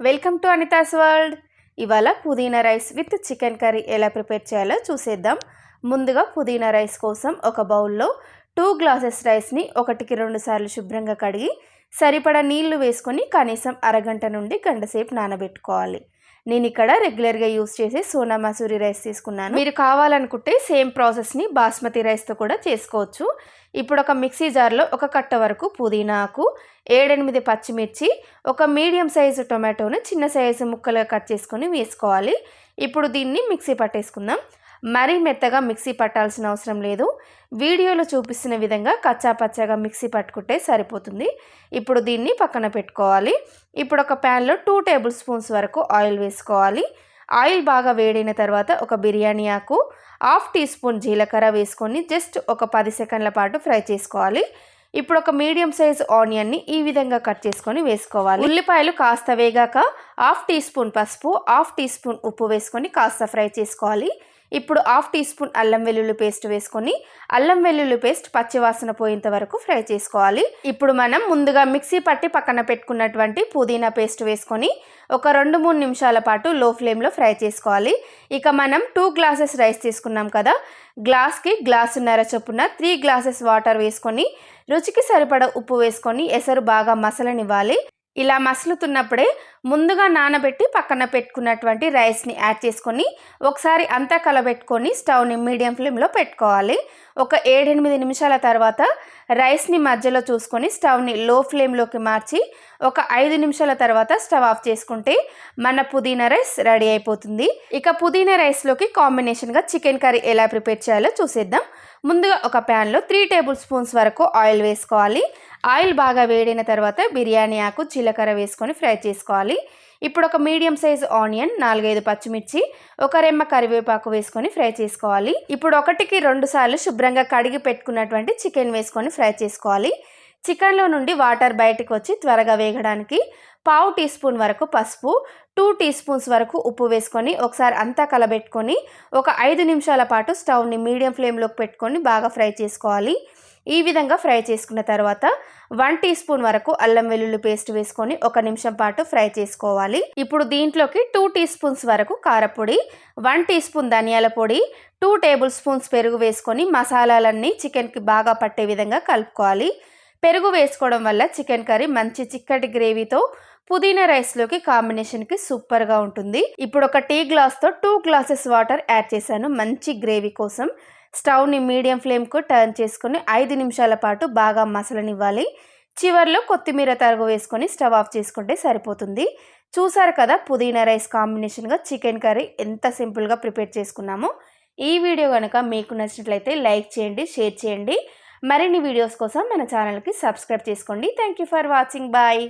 Welcome to Anita's world. ఇవాళ pudina rice with chicken curry ఎలా prepare చేయాలో చూసేద్దాం. ముందుగా పుదీనా రైస్ కోసం ఒక బౌల్లో టూ గ్లాసెస్ రైస్ని ఒకటికి రెండు సార్లు శుభ్రంగా కడిగి సరిపడా నీళ్ళు వేసుకొని కనీసం అరగంట నుండి గంట సేపు నానబెట్టుకోవాలి. నేను ఇక్కడ రెగ్యులర్గా యూస్ చేసే సోనా మసూరి రైస్ తీసుకున్నాను. మీరు కావాలనుకుంటే సేమ్ ప్రాసెస్ని బాస్మతి రైస్తో కూడా చేసుకోవచ్చు. ఇప్పుడు ఒక మిక్సీ జార్లో ఒక కట్ట వరకు పుదీనాకు ఏడెనిమిది పచ్చిమిర్చి ఒక మీడియం సైజు టొమాటోను చిన్న సైజు ముక్కలుగా కట్ చేసుకొని వేసుకోవాలి. ఇప్పుడు దీన్ని మిక్సీ పట్టేసుకుందాం. మరీ మెత్తగా మిక్సీ పట్టాల్సిన అవసరం లేదు. వీడియోలో చూపిస్తున్న విధంగా కచ్చా పచ్చగా మిక్సీ పట్టుకుంటే సరిపోతుంది. ఇప్పుడు దీన్ని పక్కన పెట్టుకోవాలి. ఇప్పుడు ఒక ప్యాన్లో టూ టేబుల్ స్పూన్స్ వరకు ఆయిల్ వేసుకోవాలి. ఆయిల్ బాగా వేడైన తర్వాత ఒక బిర్యానీ ఆకు హాఫ్ టీ స్పూన్ జీలకర్ర వేసుకొని జస్ట్ ఒక పది సెకండ్ల పాటు ఫ్రై చేసుకోవాలి. ఇప్పుడు ఒక మీడియం సైజ్ ఆనియన్ని ఈ విధంగా కట్ చేసుకొని వేసుకోవాలి. ఉల్లిపాయలు కాస్త వేగాక హాఫ్ టీ స్పూన్ పసుపు హాఫ్ టీ స్పూన్ ఉప్పు వేసుకొని కాస్త ఫ్రై చేసుకోవాలి. ఇప్పుడు హాఫ్ టీ స్పూన్ అల్లం వెల్లుల్లి పేస్ట్ వేసుకొని అల్లం వెల్లుల్లి పేస్ట్ పచ్చివాసన పోయేంత వరకు ఫ్రై చేసుకోవాలి. ఇప్పుడు మనం ముందుగా మిక్సీ పట్టి పక్కన పెట్టుకున్నటువంటి పుదీనా పేస్ట్ వేసుకొని ఒక రెండు మూడు నిమిషాల పాటు లో ఫ్లేమ్లో ఫ్రై చేసుకోవాలి. ఇక మనం టూ గ్లాసెస్ రైస్ తీసుకున్నాం కదా గ్లాస్కి గ్లాసున్నర చొప్పున త్రీ గ్లాసెస్ వాటర్ వేసుకొని రుచికి సరిపడ ఉప్పు వేసుకొని ఎసరు బాగా మసలనివ్వాలి. ఇలా మసులుతున్నప్పుడే ముందుగా నానబెట్టి పక్కన పెట్టుకున్నటువంటి రైస్ని యాడ్ చేసుకొని ఒకసారి అంతా కలబెట్టుకొని స్టవ్ని మీడియం ఫ్లేమ్లో పెట్టుకోవాలి. ఒక ఏడెనిమిది నిమిషాల తర్వాత రైస్ని మధ్యలో చూసుకొని స్టవ్ని లో ఫ్లేమ్లోకి మార్చి ఒక ఐదు నిమిషాల తర్వాత స్టవ్ ఆఫ్ చేసుకుంటే మన పుదీనా రైస్ రెడీ అయిపోతుంది. ఇక పుదీనా రైస్లోకి కాంబినేషన్గా చికెన్ కర్రీ ఎలా ప్రిపేర్ చేయాలో చూసేద్దాం. ముందుగా ఒక ప్యాన్లో త్రీ టేబుల్ స్పూన్స్ వరకు ఆయిల్ వేసుకోవాలి. ఆయిల్ బాగా వేడిన తర్వాత బిర్యానీ ఆకు జీలకర్ర వేసుకొని ఫ్రై చేసుకోవాలి. ఇప్పుడు ఒక మీడియం సైజ్ ఆనియన్ నాలుగైదు పచ్చిమిర్చి ఒక రెమ్మ కరివేపాకు వేసుకొని ఫ్రై చేసుకోవాలి. ఇప్పుడు ఒకటికి రెండు సార్లు శుభ్రంగా కడిగి పెట్టుకున్నటువంటి చికెన్ వేసుకొని ఫ్రై చేసుకోవాలి. చికెన్లో నుండి వాటర్ బయటకు వచ్చి త్వరగా వేగడానికి పావు టీ స్పూన్ వరకు పసుపు టూ టీ స్పూన్స్ వరకు ఉప్పు వేసుకొని ఒకసారి అంతా కలబెట్టుకొని ఒక ఐదు నిమిషాల పాటు స్టవ్ని మీడియం ఫ్లేమ్లోకి పెట్టుకొని బాగా ఫ్రై చేసుకోవాలి. ఈ విధంగా ఫ్రై చేసుకున్న తర్వాత వన్ టీ స్పూన్ వరకు అల్లం వెల్లుల్లి పేస్ట్ వేసుకొని ఒక నిమిషం పాటు ఫ్రై చేసుకోవాలి. ఇప్పుడు దీంట్లోకి టూ టీ స్పూన్స్ వరకు కారపొడి వన్ టీ స్పూన్ ధనియాల పొడి టూ టేబుల్ స్పూన్స్ పెరుగు వేసుకొని మసాలాలన్నీ చికెన్కి బాగా పట్టే విధంగా కలుపుకోవాలి. పెరుగు వేసుకోవడం వల్ల చికెన్ కర్రీ మంచి చిక్కటి గ్రేవీతో పుదీనా రైస్లోకి కాంబినేషన్కి సూపర్గా ఉంటుంది. ఇప్పుడు ఒక టీ గ్లాస్తో టూ గ్లాసెస్ వాటర్ యాడ్ చేశాను. మంచి గ్రేవీ కోసం స్టవ్ని మీడియం ఫ్లేమ్కు టర్న్ చేసుకుని ఐదు నిమిషాల పాటు బాగా మసలనివ్వాలి. చివరిలో కొత్తిమీర తరుగు వేసుకొని స్టవ్ ఆఫ్ చేసుకుంటే సరిపోతుంది. చూసారు కదా పుదీనా రైస్ కాంబినేషన్గా చికెన్ కర్రీ ఎంత సింపుల్గా ప్రిపేర్ చేసుకున్నామో. ఈ వీడియో కనుక మీకు నచ్చినట్లయితే లైక్ చేయండి షేర్ చేయండి. మరిన్ని వీడియోస్ కోసం మన ఛానల్కి సబ్స్క్రైబ్ చేసుకోండి. Thank you for watching. Bye.